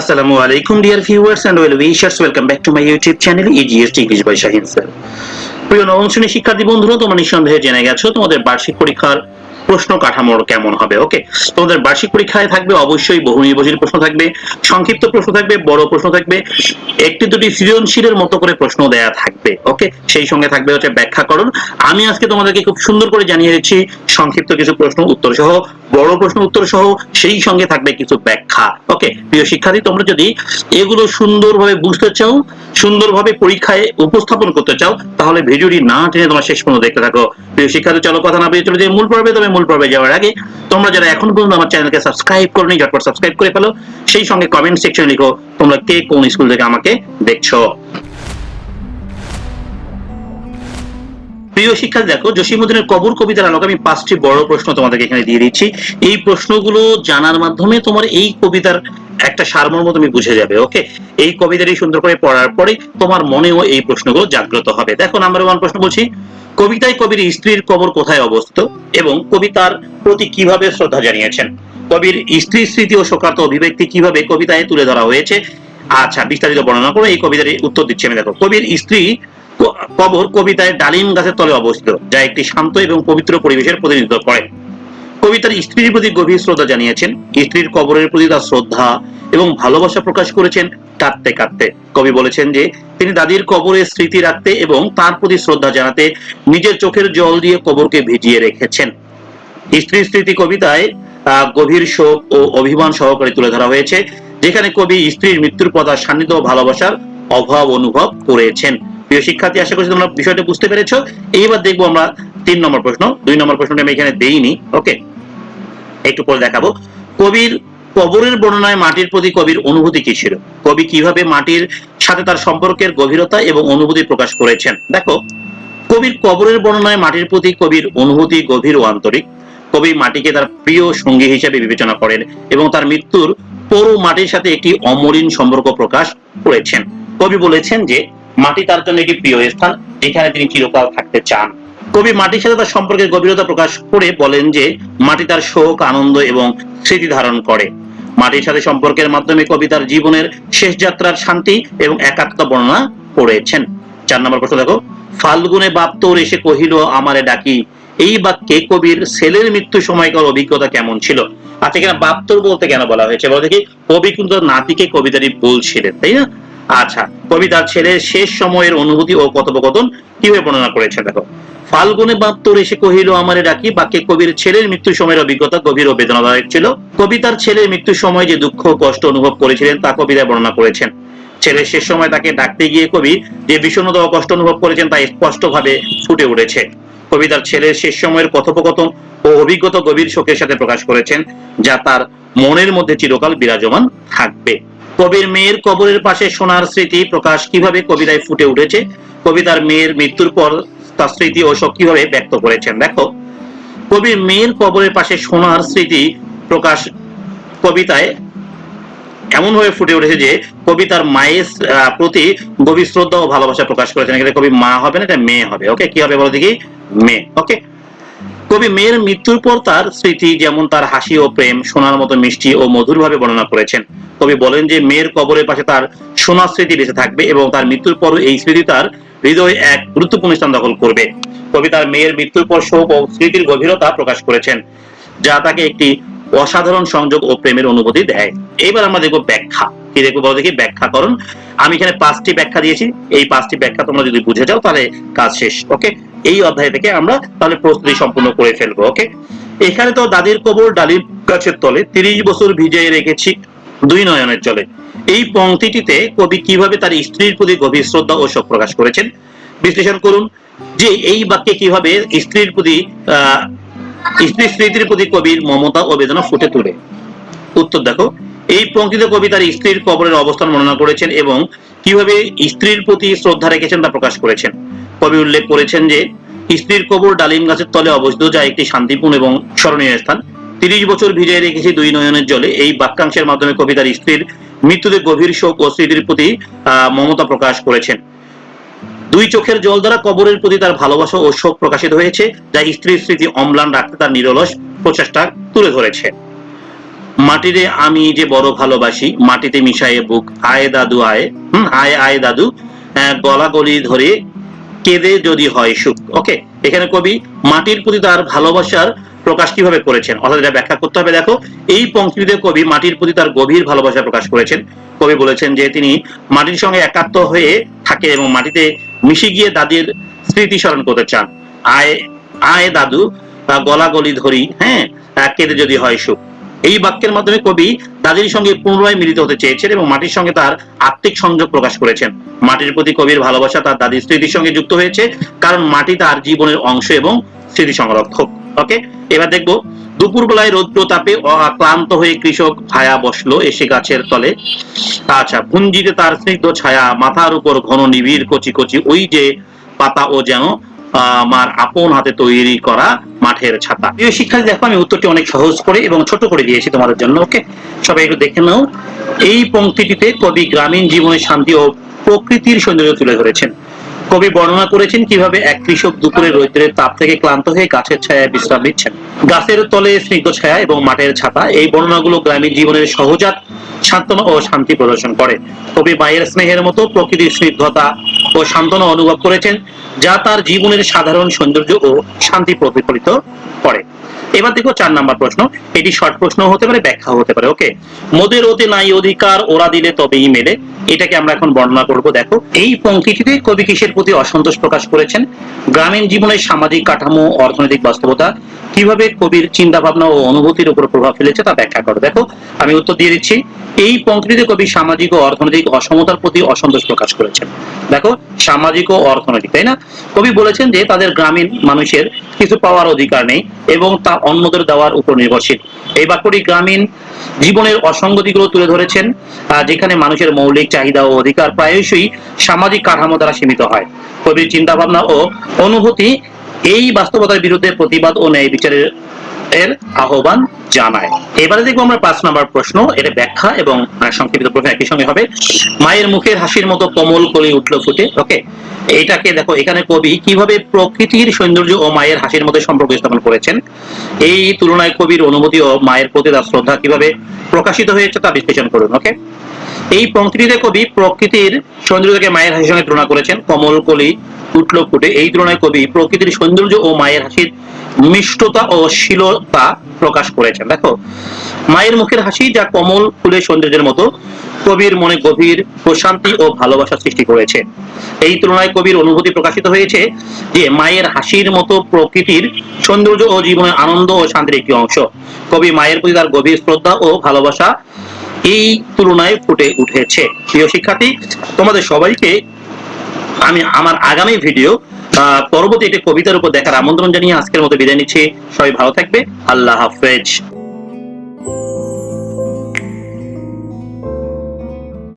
আসসালামু আলাইকুম dear viewers and well wishers welcome back to my YouTube channel EGS English by Shahin sir প্রিয় নবম শ্রেণির শিক্ষার্থী বন্ধুরা, তোমরা নিঃসন্দেহে জেনে গেছো তোমাদের বার্ষিক পরীক্ষার প্রশ্ন কাঠামোর কেমন হবে ওকে তোমাদের বার্ষিক পরীক্ষায় থাকবে অবশ্যই বহু নির্বাচনী প্রশ্ন থাকবে, সংক্ষিপ্ত প্রশ্ন থাকবে, বড় প্রশ্ন থাকবে, একটি দুটি সৃজনশীলের মতো করে প্রশ্ন দেয়া থাকবে ওকে সেই সঙ্গে থাকবে হচ্ছে ব্যাখ্যাকরণ। আমি আজকে তোমাদেরকে খুব সুন্দর করে জানিয়ে দিচ্ছি, সংক্ষিপ্ত কিছু প্রশ্ন উত্তর সহ বড় প্রশ্ন উত্তর সহ সেই সঙ্গে থাকবে কিছু ব্যাখ্যা। ওকে প্রিয় শিক্ষার্থী, তোমরা যদি এগুলো সুন্দরভাবে বুঝতে চাও, সুন্দরভাবে পরীক্ষায় উপস্থাপন করতে চাও, তাহলে ভিডিওটি না টেনে তোমরা শেষ পর্যন্ত দেখতে থাকো। প্রিয় শিক্ষার্থী, চলো কথা না বেরিয়ে চলে যাই। মূল পর্বে, তবে মূল পর্বে যাওয়ার আগে তোমরা যারা এখন পর্যন্ত আমার চ্যানেলকে সাবস্ক্রাইব করনি, ঝটপট সাবস্ক্রাইব করে ফেলো। সেই সঙ্গে কমেন্ট সেকশনে লিখো, তোমরা কে কোন স্কুল থেকে আমাকে দেখছ। প্রিয় শিক্ষার্থী, দেখো জসীমুদ্দিনের কবর কবিতার আলোকে আমি পাঁচটি বড় প্রশ্ন তোমাদেরকে এখানে দিয়ে দিচ্ছি। এই প্রশ্নগুলো জানার মাধ্যমে তোমার এই কবিতার একটা সারমর্ম তুমি বুঝে যাবে, ওকে? এই কবিতাটি সুন্দর করে পড়ার পরে তোমার মনেও এই প্রশ্নগুলো জাগ্রত হবে। দেখো নাম্বার ওয়ান প্রশ্ন বলছি, কবিতায় কবির স্ত্রীর কবর কোথায় অবস্থিত এবং কবিতার প্রতি কীভাবে শ্রদ্ধা জানিয়েছেন? কবির স্ত্রী স্মৃতি ও শোকার্ত অভিব্যক্তি কীভাবে কবিতায় তুলে ধরা হয়েছে? আচ্ছা বিস্তারিত বর্ণনা করে, এই কবিতার উত্তর দিচ্ছি আমি। দেখো, কবির স্ত্রী কবর কবিতায় ডালিম গাছের তলে অবস্থিত, যা একটি শান্ত এবং পবিত্র পরিবেশের প্রতিনিধিত্ব করে। কবিতার স্ত্রীর প্রতি গভীর শ্রদ্ধা জানিয়েছেন। স্ত্রীর কবরের প্রতি তার শ্রদ্ধা এবং ভালোবাসা প্রকাশ করেছেন কাঁদতে কাঁদতে। কবি বলেছেন যে, তিনি দাদির কবরের স্মৃতি রাখতে এবং তার প্রতি শ্রদ্ধা জানাতে নিজের চোখের জল দিয়ে কবরকে ভিজিয়ে রেখেছেন। স্ত্রী স্মৃতি কবিতায় গভীর শোক ও অভিমান সহকারে তুলে ধরা হয়েছে, যেখানে কবি স্ত্রীর মৃত্যুর তার সান্নিধ্য ভালোবাসার অভাব অনুভব করেছেন। প্রিয় শিক্ষার্থী, আশা করছি তোমরা বিষয়টা বুঝতে পেরেছ। এইবার দেখব আমরা তিন নম্বর প্রশ্ন। দুই নম্বর প্রশ্নটা আমি এখানে দেইনি, ওকে? একটু পরে দেখাবো। কবির কবরের বর্ণনায় মাটির প্রতি কবির অনুভূতি কি ছিল? কবি কীভাবে মাটির সাথে তার সম্পর্কের গভীরতা এবং অনুভূতি প্রকাশ করেছেন? দেখো, কবির কবরের বর্ণনায় মাটির প্রতি কবির অনুভূতি গভীর ও আন্তরিক। কবি মাটিকে তার প্রিয় সঙ্গী হিসেবে বিবেচনা করেন এবং তার মৃত্যুর পরও মাটির সাথে একটি অমলিন সম্পর্ক প্রকাশ করেছেন। কবি বলেছেন যে মাটি তার জন্য একটি প্রিয় স্থান, যেখানে তিনি চিরকাল থাকতে চান। কবি মাটির সাথে তার সম্পর্কের গভীরতা প্রকাশ করে বলেন যে, মাটি তার শোক, আনন্দ এবং স্মৃতি ধারণ করে। মাটির সাথে সম্পর্কের মাধ্যমে কবি তার জীবনের শেষ যাত্রার শান্তি এবং একাত্মতা বর্ণনা করেছেন। চার নম্বর প্রশ্ন দেখো, ফাল্গুনে বাপ্তর এসে কহিল, আমারে ডাকি। এই বাক্যে কবির ছেলের মৃত্যু সময়কার অভিজ্ঞতা কেমন ছিল? আচ্ছা এখানে বাপ্তর বলতে কেন বলা হয়েছে? বলো দেখি, কবি কিন্তু নাতিকে কবিতাটি বলছিলেন, তাই না? আচ্ছা কবি তার ছেলের শেষ সময়ের অনুভূতি ও কথোপকথন কীভাবে বর্ণনা করেছে দেখো? ফাল্গুনে বাপ্তর এসে কহিল, আমারে ডাকি, বাক্যে কবির ছেলের মৃত্যু সময়ের অভিজ্ঞতা গভীর ও বেদনাদায়ক ছিল। কবি তার ছেলের মৃত্যুর সময় যে দুঃখ কষ্ট অনুভব করেছিলেন, তা কবিতায় বর্ণনা করেছেন। ছেলের শেষ সময় তাকে ডাকতে গিয়ে কবি যে বিষণ্ণতা ও কষ্ট অনুভব করেছেন, তা স্পষ্টভাবে ফুটে উঠেছে। কবি তার ছেলের শেষ সময়ের কথোপকথন ও অভিজ্ঞতা গভীর শোকের সাথে প্রকাশ করেছেন, যা তার মনের মধ্যে চিরকাল বিরাজমান থাকবে। কবির মেয়ের কবরের পাশে সোনার স্মৃতি প্রকাশ কীভাবে কবিতায় ফুটে উঠেছে কবি তার মেয়ের মৃত্যুর পর তার স্মৃতি ও শোক কীভাবে ব্যক্ত করেছেন? দেখো, কবির মেয়ের কবরের পাশে সোনার স্মৃতি প্রকাশ কবিতায় এমন ভাবে ফুটে উঠেছে যে কবি তার মায়ের প্রতি গভীর শ্রদ্ধা ও ভালোবাসা প্রকাশ করেছেন। এখানে কবি মা হবে না এটা মেয়ে হবে। ওকে, কি হবে বলো দেখি? মেয়ে, ওকে? কবি মেয়ের মৃত্যুর পর তার স্মৃতি যেমন তার হাসি ও প্রেম সোনার মতো মিষ্টি ও মধুরভাবে বর্ণনা করেছেন। কবি বলেন যে, মেয়ের কবরের পাশে তার সোনার স্মৃতি বেঁচে থাকবে এবং তার মৃত্যুর পর এই স্মৃতি তার হৃদয়ে এক গুরুত্বপূর্ণ স্থান দখল করবে। কবি তার মেয়ের মৃত্যুর পর শোক ও স্মৃতির গভীরতা প্রকাশ করেছেন, যা তাকে একটি অসাধারণ সংযোগ ও প্রেমের অনুভূতি দেয়। এইবার আমরা দেখব ব্যাখ্যা। কি দেখব বলো দেখি? ব্যাখ্যাকরণ। আমি এখানে পাঁচটি ব্যাখ্যা দিয়েছি। এই পাঁচটি ব্যাখ্যা তোমরা যদি বুঝে যাও, তাহলে কাজ শেষ, ওকে? এই অধ্যায় থেকে আমরা তাহলে প্রস্তুতি সম্পূর্ণ করে ফেলব, ওকে? এখানে তো দাদির কবর, ডালিম গাছের তলে তিরিশ বছর ভিজিয়ে রেখেছি দুই নয়নের জলে এই পংক্তিটিতে কবি কীভাবে তার স্ত্রীর প্রতি গভীর শ্রদ্ধা ও শোক প্রকাশ করেছেন? বিশ্লেষণ করুন যে এই বাক্যে কীভাবে স্ত্রীর প্রতি আহ স্ত্রীর স্মৃতির প্রতি কবির মমতা ও বেদনা ফুটে তুলে। উত্তর দেখো, এই পঙ্ক্তিতে কবি তার স্ত্রীর কবরের অবস্থান বর্ণনা করেছেন এবং কীভাবে স্ত্রীর প্রতি শ্রদ্ধা রেখেছেন তা প্রকাশ করেছেন। কবি উল্লেখ করেছেন যে, স্ত্রীর কবর ডালিম গাছের তলে অবস্থিত, যা একটি শান্তিপূর্ণ এবং স্মরণীয় স্থান। তিরিশ বছর ভিজিয়ে রেখেছি দুই নয়নের জলে। এই বাক্যাংশের মাধ্যমে কবি তার স্ত্রীর মৃত্যুতে গভীর শোক ও স্মৃতির প্রতি মমতা প্রকাশ করেছেন। দুই চোখের জল দ্বারা কবরের প্রতি তার ভালোবাসা ও শোক প্রকাশিত হয়েছে যা স্ত্রীর স্মৃতি অম্লান রাখতে তার নিরলস প্রচেষ্টা তুলে ধরেছে। মাটিরে আমি যে বড় ভালোবাসি মাটিতে মিশায়ে বুক আয় দাদু আয় হুম আয় আয় দাদু আহ, গলা গলি ধরে কেঁদে যদি হয় সুখ। ওকে এখানে কবি মাটির প্রতি তার ভালোবাসার প্রকাশ কীভাবে করেছেন? অর্থাৎ এটা ব্যাখ্যা করতে হবে। দেখো, এই পংক্তিতে কবি মাটির প্রতি তার গভীর ভালোবাসা প্রকাশ করেছেন। কবি বলেছেন যে তিনি মাটির সঙ্গে একাত্ম হয়ে থাকে এবং মাটিতে মিশে গিয়ে দাদির স্মৃতি স্মরণ করতে চান। আয় আয় দাদু, বা গলা গলি ধরি হ্যাঁ কেঁদে যদি হয় সুখ। এই বাক্যের মাধ্যমে কবি দাদির সঙ্গে পুনরায় মিলিত হতে চেয়েছেন এবং মাটির সঙ্গে তার আত্মিক সংযোগ প্রকাশ করেছেন। মাটির প্রতি কবির ভালোবাসা তার দাদির স্মৃতির সঙ্গে যুক্ত হয়েছে, কারণ মাটি তার জীবনের অংশ এবং স্মৃতি সংরক্ষক। ওকে এবার দেখব, দুপুরবেলায় রৌদ্র তাপে ক্লান্ত হয়ে কৃষক ভায়া বসল এসে গাছের তলে। আচ্ছা পুঞ্জিতে তার স্নিগ্ধ ছায়া, মাথার উপর ঘন নিবিড় কচি কচি, ওই যে পাতা ও যেন আমার আপন হাতে তৈরি করা মাঠের ছাতা। প্রিয় শিক্ষার্থী, দেখো, আমি উত্তরটি অনেক সহজ করে এবং ছোট করে দিয়েছি তোমাদের জন্য, ওকে? সবাই একটু দেখে নাও। এই পংক্তিটিতে কবি গ্রামীণ জীবনের শান্তি ও প্রকৃতির সৌন্দর্য তুলে ধরেছেন। কবি বর্ণনা করেছেন কীভাবে এক কৃষক দুপুরে রৌদ্রের তাপ থেকে ক্লান্ত হয়ে গাছের ছায়ায় বিশ্রাম নিচ্ছেন। গাছের তলে স্নিগ্ধ ছায়া এবং মাঠের ছাতা, এই বর্ণনাগুলো গ্রামীণ জীবনের সহজাত সান্ত্বনা ও শান্তি প্রদর্শন করে। কবি মায়ের স্নেহের মতো প্রকৃতির স্নিগ্ধতা ও সান্ত্বনা অনুভব করেছেন, যা তার জীবনের সাধারণ সৌন্দর্য ও শান্তি প্রতিফলিত করে। এবার দেখো চার নাম্বার প্রশ্ন। এটি শর্ট প্রশ্ন হতে পারে ব্যাখ্যা হতে পারে ওকে মোদের ওতে নাই অধিকার, ওরা দিলে তবেই মেলে। এটাকে আমরা এখন বর্ণনা করব, দেখো। এই পংক্তিটিতে কবি কিসের প্রতি অসন্তোষ প্রকাশ করেছেন? গ্রামীণ জীবনের সামাজিক কাঠামো, অর্থনৈতিক বাস্তবতা, কীভাবে কবির চিন্তা ভাবনা ও অনুভূতির উপর প্রভাব ফেলেছে তা ব্যাখ্যা করো। দেখো, আমি উত্তর দিয়ে দিচ্ছি। এই পঙ্ক্তিতে কবি সামাজিক ও অর্থনৈতিক অসমতার প্রতি অসন্তোষ প্রকাশ করেছেন। দেখো সামাজিক ও অর্থনৈতিক, তাই না? কবি বলেছেন যে তাদের গ্রামীণ মানুষের কিছু পাওয়ার অধিকার নেই এবং তা অন্যদের দেওয়ার উপর নির্ভরশীল। এই বাক্যটি গ্রামীণ জীবনের অসঙ্গতিগুলো তুলে ধরেছেন যেখানে মানুষের মৌলিক চাহিদা ও অধিকার প্রায়শই সামাজিক কাঠামো দ্বারা সীমিত হয়। কবির চিন্তা ভাবনা ও অনুভূতি এই বাস্তবতার বিরুদ্ধে প্রতিবাদ ও ন্যায় বিচারের এর আহ্বান জানায়। এবারে দেখব আমরা পাঁচ নম্বর প্রশ্ন, এটা ব্যাখ্যা এবং সংক্ষিপ্ত প্রশ্ন একই সঙ্গে হবে। মায়ের মুখের হাসির মতো কোমল কলি উঠল ফুটে ওকে এইটাকে দেখো, এখানে কবি কীভাবে প্রকৃতির সৌন্দর্য ও মায়ের হাসির মধ্যে সম্পর্ক স্থাপন করেছেন? এই তুলনায় কবির অনুভূতি ও মায়ের প্রতি তার শ্রদ্ধা কীভাবে প্রকাশিত হয়েছে তা বিশ্লেষণ করুন ওকে এই পংক্তিতে কবি প্রকৃতির সৌন্দর্যকে মায়ের হাসির সঙ্গে তুলনা করেছেন। কমল কলি উঠল ফুটে, এই তুলনায় কবি প্রকৃতির সৌন্দর্য ও মায়ের হাসির মিষ্টতা ও শীলতা প্রকাশ করেছেন। দেখো, মায়ের মুখের হাসি যা কমল ফুলের সৌন্দর্যের মতো, কবির মনে গভীর প্রশান্তি ও ভালোবাসা সৃষ্টি করেছে। এই তুলনায় কবির অনুভূতি প্রকাশিত হয়েছে যে মায়ের হাসির মতো প্রকৃতির সৌন্দর্য ও জীবনের আনন্দ ও শান্তির একটি অংশ। কবি মায়ের প্রতি তার গভীর শ্রদ্ধা ও ভালোবাসা এই তুলনায় ফুটে উঠেছে। প্রিয় শিক্ষার্থী, তোমাদের সবাইকে আমি আমার আগামী ভিডিও পরবর্তী একটি কবিতার উপর দেখার আমন্ত্রণ জানিয়ে আজকের মতো বিদায় নিচ্ছি। সবাই ভালো থাকবে। আল্লাহ হাফেজ।